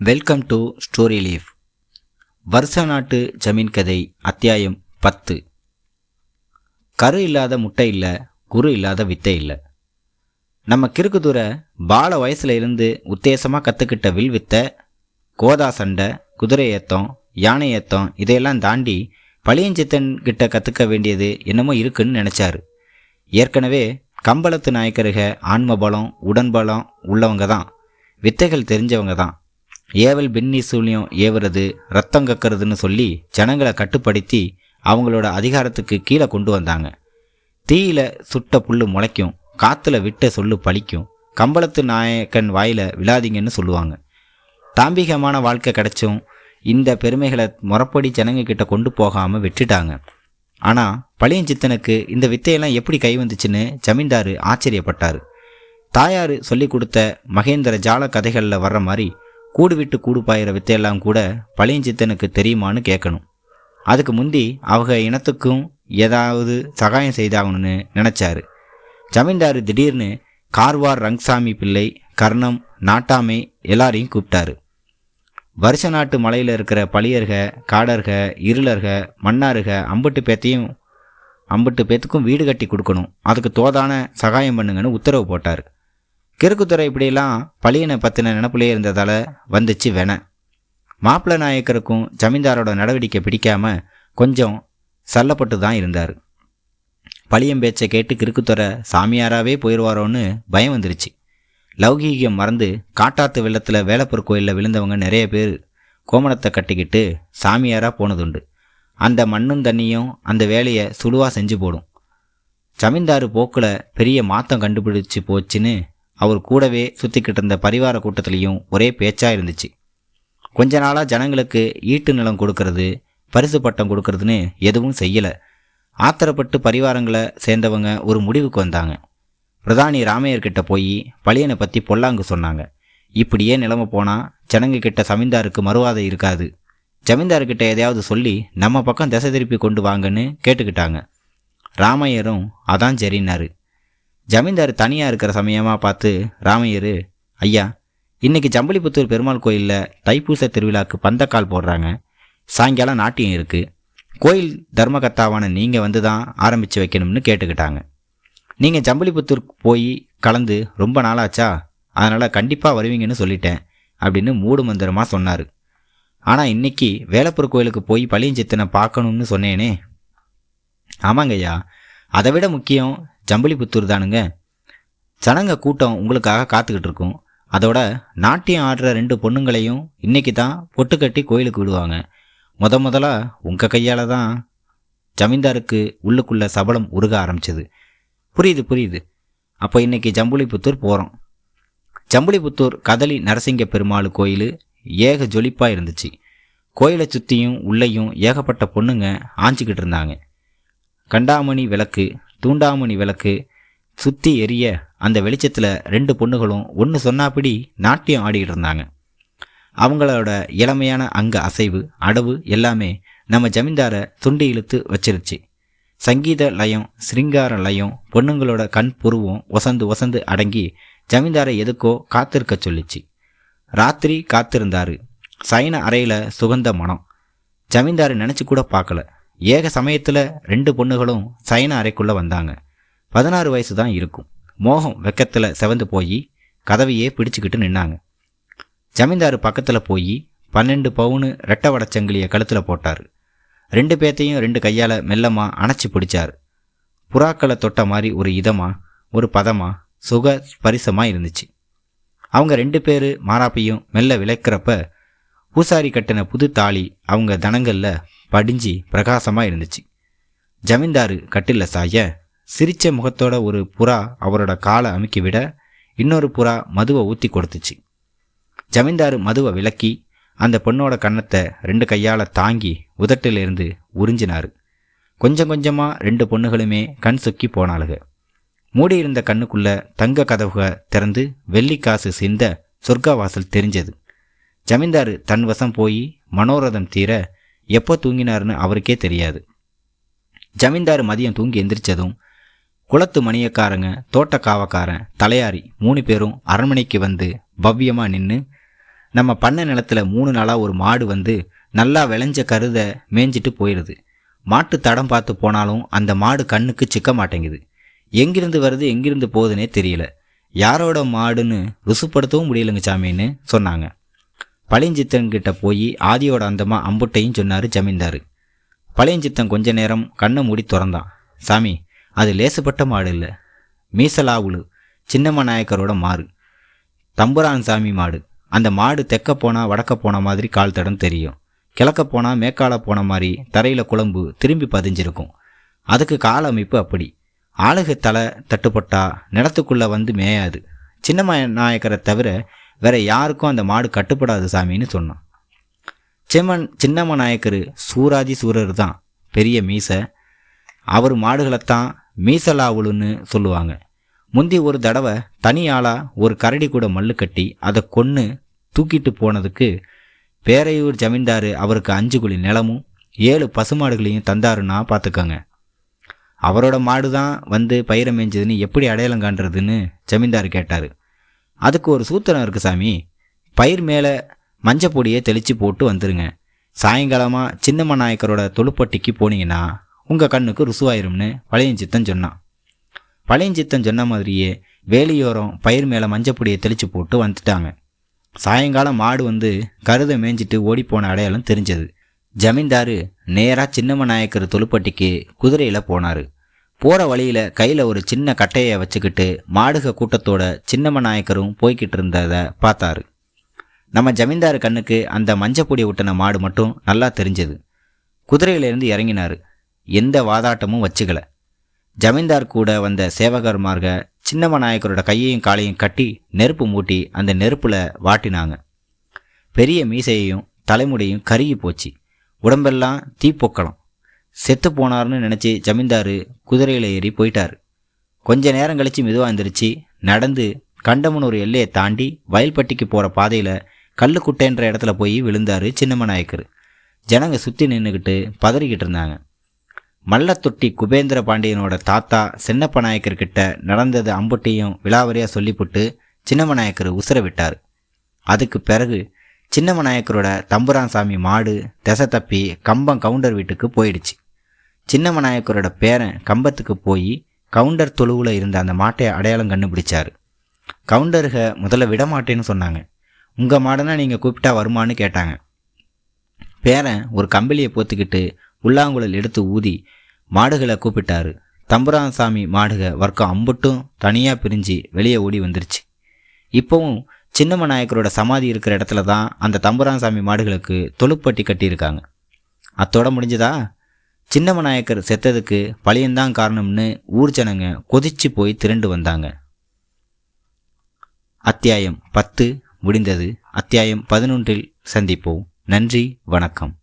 Welcome to story leaf வருஷ நாட்டு ஜமீன் கதை அத்தியாயம் பத்து. கரு இல்லாத முட்டை இல்லை குரு இல்லாத வித்தை இல்லை. நம்ம கிறுக்குதுரை பால வயசுல இருந்து உத்தேசமாக கற்றுக்கிட்ட வில் வித்தை கோதா சண்டை குதிரை ஏத்தம் யானை ஏத்தம் இதையெல்லாம் தாண்டி பழியஞ்சித்தன் கிட்ட கற்றுக்க வேண்டியது என்னமோ இருக்குன்னு நினச்சாரு. ஏற்கனவே கம்பளத்து நாயக்கருக ஆன்ம பலம் உடன்பலம் உள்ளவங்க தான். வித்தைகள் தெரிஞ்சவங்க தான். ஏவல் பின்னி சூழியம் ஏவுறது ரத்தம் கக்கிறதுன்னு சொல்லி ஜனங்களை கட்டுப்படுத்தி அவங்களோட அதிகாரத்துக்கு கீழே கொண்டு வந்தாங்க. தீயில சுட்ட புல்லு முளைக்கும் காத்துல விட்ட சொல்லு பழிக்கும் கம்பளத்து நாயக்கன் வாயில விழாதீங்கன்னு சொல்லுவாங்க. தாம்பிகமான வாழ்க்கை கிடைச்சும் இந்த பெருமைகளை முறப்படி ஜனங்க கிட்ட கொண்டு போகாம விட்டுட்டாங்க. ஆனா பழியஞ்சித்தனுக்கு இந்த வித்தையெல்லாம் எப்படி கை வந்துச்சுன்னு ஜமீன்தாரு ஆச்சரியப்பட்டார். தாயார் சொல்லி கொடுத்த மகேந்திர ஜால கதைகளில் வர்ற மாதிரி கூடு விட்டு கூடு பாயிற வித்தையெல்லாம் கூட பழியஞ்சித்தனுக்கு தெரியுமான்னு கேட்கணும். அதுக்கு முந்தி அவங்க இனத்துக்கும் ஏதாவது சகாயம் செய்தாகணும்னு நினச்சாரு. ஜமீன்தாரு திடீர்னு கார்வார் ரங்சாமி பிள்ளை கர்ணம் நாட்டாமை எல்லாரையும் கூப்பிட்டாரு. வருஷ நாட்டு மலையில் இருக்கிற பழியர்க காடர்க இருளர்க மன்னாருக அம்பட்டு பேத்தையும் அம்பட்டு பேத்துக்கும் வீடு கட்டி கொடுக்கணும். அதுக்கு தோதான சகாயம் பண்ணுங்கன்னு உத்தரவு போட்டார். கிறுக்குத்துறை இப்படியெல்லாம் பழியனை பற்றின நினப்பிலே இருந்ததால் வந்துச்சு வென. மாப்பிள்ளை நாயக்கருக்கும் ஜமீன்தாரோட நடவடிக்கை பிடிக்காம கொஞ்சம் சல்லப்பட்டு தான் இருந்தார். பழியம் பேச்சை கேட்டு கிறுக்குத்துறை சாமியாராகவே போயிடுவாரோன்னு பயம் வந்துருச்சு. லௌகீகம் மறந்து காட்டாத்து வெள்ளத்தில் வேலப்பூர் கோயிலில் விழுந்தவங்க நிறைய பேர் கோமணத்தை கட்டிக்கிட்டு சாமியாராக போனதுண்டு. அந்த மண்ணும் தண்ணியும் அந்த வேலையை சுழுவாக செஞ்சு போடும். ஜமீன்தாரு போக்கில் பெரிய மாத்தம் கண்டுபிடிச்சு போச்சுன்னு அவர் கூடவே சுற்றிக்கிட்டு இருந்த பரிவார கூட்டத்திலையும் ஒரே பேச்சாக இருந்துச்சு. கொஞ்ச நாளாக ஜனங்களுக்கு ஈட்டு நிலம் கொடுக்கறது பரிசு பட்டம் கொடுக்கறதுன்னு எதுவும் செய்யலை. ஆத்திரப்பட்டு பரிவாரங்களை சேர்ந்தவங்க ஒரு முடிவுக்கு வந்தாங்க. பிரதானி ராமையர்கிட்ட போய் பழியனை பற்றி பொல்லாங்கு சொன்னாங்க. இப்படியே நிலைமை போனால் ஜனங்க கிட்ட சமீன்தாருக்கு மறுவாதை இருக்காது. ஜமீன்தார்கிட்ட எதையாவது சொல்லி நம்ம பக்கம் திசை திருப்பி கொண்டு வாங்கன்னு கேட்டுக்கிட்டாங்க. ராமையரும் அதான் சரின்னாரு. ஜமீன்தார் தனியாக இருக்கிற சமயமாக பார்த்து ராமையர் ஐயா இன்றைக்கி ஜம்பளிபுத்தூர் பெருமாள் கோயிலில் தைப்பூச திருவிழாக்கு பந்தக்கால் போடுறாங்க. சாயங்காலம் நாட்டியம் இருக்குது கோயில் தர்மகர்த்தாவான நீங்கள் வந்து தான் ஆரம்பித்து வைக்கணும்னு கேட்டுக்கிட்டாங்க. நீங்கள் ஜம்பளிபுத்தூர் போய் கலந்து ரொம்ப நாளாச்சா? அதனால் கண்டிப்பாக வருவீங்கன்னு சொல்லிட்டேன் அப்படின்னு மூடு மந்திரமாக சொன்னார். ஆனால் இன்னைக்கு வேலப்பூர் கோயிலுக்கு போய் பழியஞ்சித்தனை பார்க்கணும்னு சொன்னேனே. ஆமாங்கய்யா அதை விட முக்கியம் ஜம்பளிபுத்தூர் தானுங்க. ஜனங்க கூட்டம் உங்களுக்காக காத்துக்கிட்டு இருக்கும். அதோட நாட்டியம் ஆடுற ரெண்டு பொண்ணுங்களையும் இன்னைக்கு தான் பொட்டு கட்டி கோயிலுக்கு விடுவாங்க. முத முதலாக உங்கள் கையால் தான் ஜமீன்தாருக்கு உள்ளுக்குள்ள சபலம் உருக ஆரம்பிச்சது. புரியுது புரியுது. அப்போ இன்னைக்கு ஜம்புலிபுத்தூர் போகிறோம் ஜம்புலிபுத்தூர் கதலி நரசிங்க பெருமாள் கோயில் ஏக ஜொலிப்பாக இருந்துச்சு. கோயிலை சுற்றியும் உள்ளேயும் ஏகப்பட்ட பொண்ணுங்க ஆஞ்சிக்கிட்டு இருந்தாங்க. கண்டாமணி விளக்கு தூண்டாமணி விளக்கு சுற்றி எரிய அந்த வெளிச்சத்தில் ரெண்டு பொண்ணுகளும் ஒன்று சொன்னாப்படி நாட்டியம் ஆடிக்கிட்டு இருந்தாங்க. அவங்களோட இளமையான அங்க அசைவு அடவு எல்லாமே நம்ம ஜமீன்தாரை துண்டி இழுத்து வச்சிருச்சு. சங்கீத லயம் சிருங்கார லயம் பொண்ணுங்களோட கண் புருவம் ஒசந்து ஒசந்து அடங்கி ஜமீன்தாரை எதுக்கோ காத்திருக்க சொல்லிச்சு. ராத்திரி காத்திருந்தாரு. சைன அறையில் சுகந்த மனம். ஜமீன்தாரை நினச்சி கூட பார்க்கல. ஏக சமயத்தில் ரெண்டு பொண்ணுகளும் சைன அறைக்குள்ளே வந்தாங்க. பதினாறு வயசு தான் இருக்கும். மோகம் வெக்கத்தில் செவந்து போய் கதவையே பிடிச்சிக்கிட்டு நின்னாங்க. ஜமீன்தார் பக்கத்தில் போய் பன்னெண்டு பவுனு ரெட்டை வடச்சங்கிலியை கழுத்தில் போட்டார். ரெண்டு பேத்தையும் ரெண்டு கையால் மெல்லமாக அணைச்சி பிடிச்சார். புறாக்களை தொட்ட மாதிரி ஒரு இதமாக ஒரு பதமாக சுக பரிசமாக இருந்துச்சு. அவங்க ரெண்டு பேர் மாராப்பையும் மெல்ல விளக்குறப்ப பூசாரி கட்டின புது தாலி அவங்க தனங்களில் படிஞ்சு பிரகாசமாக இருந்துச்சு. ஜமீன்தாரு கட்டில சாய சிரிச்ச முகத்தோட ஒரு புறா அவரோட காலை அமுக்கி விட இன்னொரு புறா மதுவை ஊற்றி கொடுத்துச்சு. ஜமீன்தாரு மதுவை விலக்கி அந்த பொண்ணோட கன்னத்தை ரெண்டு கையால் தாங்கி உதட்டிலிருந்து உறிஞ்சினாரு. கொஞ்சம் கொஞ்சமாக ரெண்டு பொண்ணுகளுமே கண் சொக்கி போனாளுக. மூடியிருந்த கண்ணுக்குள்ள தங்க கதவுக திறந்து வெள்ளி காசு சிந்த சொர்க்கவாசல் தெரிஞ்சது. ஜமீன்தாரு தன் வசம் போய் மனோரதம் தீர எப்போ தூங்கினாருன்னு அவருக்கே தெரியாது. ஜமீன்தார் மதியம் தூங்கி எந்திரிச்சதும் குளத்து மணியக்காரங்க தோட்ட காவக்காரன் தலையாரி மூணு பேரும் அரண்மனைக்கு வந்து பவ்யமாக நின்று நம்ம பண்ண நிலத்துல மூணு நாளாக ஒரு மாடு வந்து நல்லா விளைஞ்ச கருதை மேய்ஞ்சிட்டு போயிடுது மாட்டு தடம் பார்த்து போனாலும் அந்த மாடு கண்ணுக்கு சிக்க மாட்டேங்குது. எங்கிருந்து வருது எங்கிருந்து போகுதுன்னே தெரியல. யாரோட மாடுன்னு ருசுப்படுத்தவும் முடியலங்க சாமின்னு சொன்னாங்க. பழையஞ்சித்தன்கிட்ட போய் ஆதியோட அந்தமா அம்புட்டையும் சொன்னார் ஜமீன்தார். பழையஞ்சித்தன் கொஞ்ச நேரம் கண்ணை மூடி திறந்தான். சாமி அது லேசுப்பட்ட மாடு இல்லை. மீசலாவுலு சின்னம்ம நாயக்கரோட மாறு. தம்புரான் சாமி மாடு. அந்த மாடு தெக்க போனால் வடக்க போன மாதிரி கால் தடம் தெரியும். கிழக்க போனால் மேற்கால போன மாதிரி தரையில் குழம்பு திரும்பி பதிஞ்சிருக்கும். அதுக்கு கால அமைப்பு அப்படி. ஆளுக தலை தட்டுப்பட்டா நிலத்துக்குள்ளே வந்து மேயாது. சின்னம்ம நாயக்கரை தவிர வேற யாருக்கும் அந்த மாடு கட்டுப்படாது சாமின்னு சொன்னான். செம்மன் சின்னம்ம நாயக்கர் சூராதி சூரர் தான் பெரிய மீசை. அவர் மாடுகளைத்தான் மீசலாவுளுன்னு சொல்லுவாங்க. முந்தி ஒரு தடவை தனியாளாக ஒரு கரடி கூட மல்லு கட்டி அதை கொன்று தூக்கிட்டு போனதுக்கு பேரையூர் ஜமீன்தாரு அவருக்கு அஞ்சு குழி நிலமும் ஏழு பசுமாடுகளையும் தந்தாருன்னா பார்த்துக்கோங்க. அவரோட மாடு தான் வந்து பயிரை மேய்ஞ்சதுன்னு எப்படி அடையாளம் காண்றதுன்னு ஜமீன்தார் கேட்டார். அதுக்கு ஒரு சூத்திரம் இருக்குது சாமி. பயிர் மேலே மஞ்சப்பொடியை தெளித்து போட்டு வந்துருங்க. சாயங்காலமாக சின்னம்ம நாயக்கரோட தொழுப்பட்டிக்கு போனீங்கன்னா உங்கள் கண்ணுக்கு ருசுவாயிரும்னு பழையஞ்சித்தன் சொன்னான். பழையஞ்சித்தன் சொன்ன மாதிரியே வேலியோரம் பயிர் மேலே மஞ்சப்பொடியை தெளித்து போட்டு வந்துட்டாங்க. சாயங்காலம் மாடு வந்து கருதை மேய்ஞ்சிட்டு ஓடிப்போன அடையாளம் தெரிஞ்சது. ஜமீன்தாரு நேராக சின்னம்ம நாயக்கர் தொழுப்பட்டிக்கு குதிரையில் போனார். போகிற வழியில் கையில் ஒரு சின்ன கட்டையை வச்சுக்கிட்டு மாடுக கூட்டத்தோட சின்னம்ம நாயக்கரும் போய்கிட்டு இருந்ததை பார்த்தாரு. நம்ம ஜமீன்தார் கண்ணுக்கு அந்த மஞ்சப்பொடி விட்டின மாடு மட்டும் நல்லா தெரிஞ்சது. குதிரையிலேருந்து இறங்கினார். எந்த வாதாட்டமும் வச்சுக்கல. ஜமீன்தார் கூட வந்த சேவகர்மார்க சின்னம்ம நாயக்கரோட கையையும் காலையும் கட்டி நெருப்பு மூட்டி அந்த நெருப்பில் வாட்டினாங்க. பெரிய மீசையையும் தலைமுடியும் கருகி போச்சு. உடம்பெல்லாம் தீப்பொக்கலாம். செத்து போனார்னு நினச்சி ஜமீன்தார் குதிரையில் ஏறி போயிட்டார். கொஞ்ச நேரம் கழித்து மெதுவாக இருந்துருச்சு நடந்து கண்டமனூர் ஒரு எல்லையை தாண்டி வயல்பட்டிக்கு போகிற பாதையில் கல்லுக்குட்டைன்ற இடத்துல போய் விழுந்தார் சின்னமநாயக்கர் ஜனங்க சுற்றி நின்றுக்கிட்டு பதறிக்கிட்டு இருந்தாங்க. மல்லத்தொட்டி குபேந்திர பாண்டியனோட தாத்தா சின்னப்ப நாயக்கர்கிட்ட நடந்தது அம்புட்டியும் விலாவரியாக சொல்லிப்புட்டு சின்னமநாயக்கர் உசுர விட்டார் அதுக்கு பிறகு சின்னம்ம நாயக்கரோட தம்புரான் சாமி மாடு திசை தப்பி கம்பம் கவுண்டர் வீட்டுக்கு போயிடுச்சு. சின்னம்ம நாயக்கரோட பேரன் கம்பத்துக்கு போய் கவுண்டர் தொழுவில் இருந்த அந்த மாட்டை அடையாளம் கண்டுபிடிச்சார். கவுண்டருக முதல்ல விட மாட்டேன்னு சொன்னாங்க. உங்கள் மாடனா நீங்கள் கூப்பிட்டா வருமானு கேட்டாங்க. பேரன் ஒரு கம்பளியை போத்துக்கிட்டு உள்ளாங்குழல் எடுத்து ஊதி மாடுகளை கூப்பிட்டாரு. தம்புரான் சாமி மாடுக வர்க்கம் அம்புட்டும் தனியாக பிரிஞ்சு வெளியே ஓடி வந்துருச்சு. இப்போவும் சின்னம்ம நாயக்கரோட சமாதி இருக்கிற இடத்துல தான் அந்த தம்புரான் சாமி மாடுகளுக்கு தொழுப்பட்டி கட்டியிருக்காங்க. அத்தோட முடிஞ்சதா? சின்னம்ம நாயக்கர் செத்ததுக்கு பழியந்தான் காரணம்னு ஊர் ஜனங்க கொதிச்சு போய் திரண்டு வந்தாங்க. அத்தியாயம் பத்து முடிந்தது. அத்தியாயம் பதினொன்றில் சந்திப்போம். நன்றி வணக்கம்.